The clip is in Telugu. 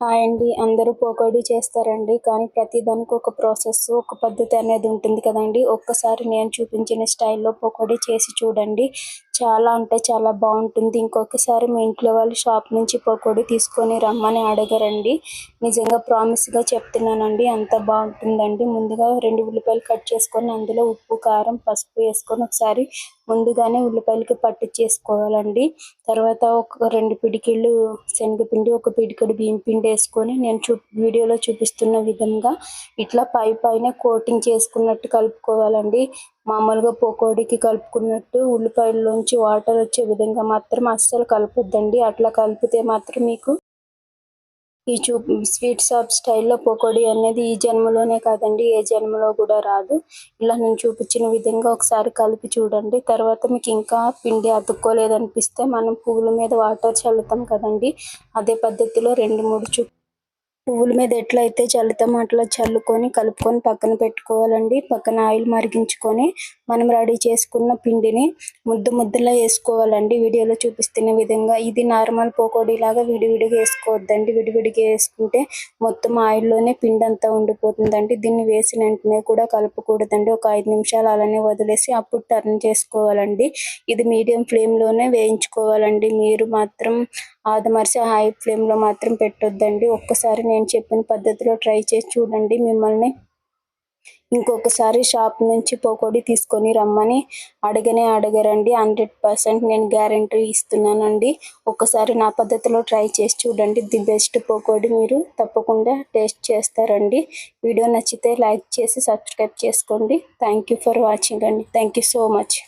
హాయ్ అండి అందరూ పకోడీ చేస్తారండి. కానీ ప్రతి దానికి ఒక ప్రాసెస్ ఒక పద్ధతి అనేది ఉంటుంది కదండి. ఒక్కసారి నేను చూపించిన స్టైల్లో పకోడీ చేసి చూడండి. చాలా అంటే చాలా బాగుంటుంది. ఇంకొకసారి మీ ఇంట్లో వాళ్ళు షాప్ నుంచి పకోడీ తీసుకొని రమ్మని అడగరండి. నిజంగా ప్రామిస్గా చెప్తున్నానండి. అంత బాగుంటుందండి. ముందుగా రెండు ఉల్లిపాయలు కట్ చేసుకొని అందులో ఉప్పు కారం పసుపు వేసుకొని ఒకసారి ముందుగానే ఉల్లిపాయలకి పట్టు చేసుకోవాలండి. తర్వాత ఒక రెండు పిడికిళ్ళు శనగపిండి ఒక పిడికెడు బియ్యం పిండి వేసుకొని నేను చూ వీడియోలో చూపిస్తున్న విధంగా ఇట్లా పై పైన కోటింగ్ చేసుకున్నట్టు కలుపుకోవాలండి. మామూలుగా పకోడీకి కలుపుకున్నట్టు ఉల్లిపాయల్లోంచి వాటర్ వచ్చే విధంగా మాత్రం అస్సలు కలపొద్దండి. అట్లా కలిపితే మాత్రం మీకు ఈ చూ స్వీట్ షాప్ స్టైల్లో పకోడీ అనేది ఈ జన్మలోనే కాదండి ఏ జన్మలో కూడా రాదు. ఇలా నేను చూపించిన విధంగా ఒకసారి కలిపి చూడండి. తర్వాత మీకు ఇంకా పిండి అతుక్కోలేదనిపిస్తే మనం పువ్వుల మీద వాటర్ చల్లుతాం కదండి. అదే పద్ధతిలో రెండు మూడు చుట్టూ పువ్వుల మీద ఎట్లయితే చల్లుతామో అట్లా చల్లుకొని కలుపుకొని పక్కన పెట్టుకోవాలండి. పక్కన ఆయిల్ మరిగించుకొని మనం రెడీ చేసుకున్న పిండిని ముద్ద ముద్దలా వేసుకోవాలండి. వీడియోలో చూపిస్తున్న విధంగా ఇది నార్మల్ పకోడీ లాగా విడివిడిగా వేసుకోవద్దండి. విడివిడిగా వేసుకుంటే మొత్తం ఆయిల్లోనే పిండి అంతా ఉండిపోతుందండి. దీన్ని వేసిన వెంటనే కూడా కలపకూడదండి. ఒక ఐదు నిమిషాలు అలానే వదిలేసి అప్పుడు టర్న్ చేసుకోవాలండి. ఇది మీడియం ఫ్లేమ్లోనే వేయించుకోవాలండి. మీరు మాత్రం ఆదమర్చి హై ఫ్లేమ్లో మాత్రం పెట్టొద్దండి. ఒక్కసారి నేను చెప్పిన పద్ధతిలో ట్రై చేసి చూడండి. మిమ్మల్ని ఇంకొకసారి షాప్ నుంచి పకోడీ తీసుకొని రమ్మని అడగనే అడగరండి. హండ్రెడ్ పర్సెంట్ నేను గ్యారంటీ ఇస్తున్నానండి. ఒకసారి నా పద్ధతిలో ట్రై చేసి చూడండి. ది బెస్ట్ పకోడీ మీరు తప్పకుండా టేస్ట్ చేస్తారండి. వీడియో నచ్చితే లైక్ చేసి సబ్స్క్రైబ్ చేసుకోండి. థ్యాంక్ యూ ఫర్ వాచింగ్ అండి. Thank you so much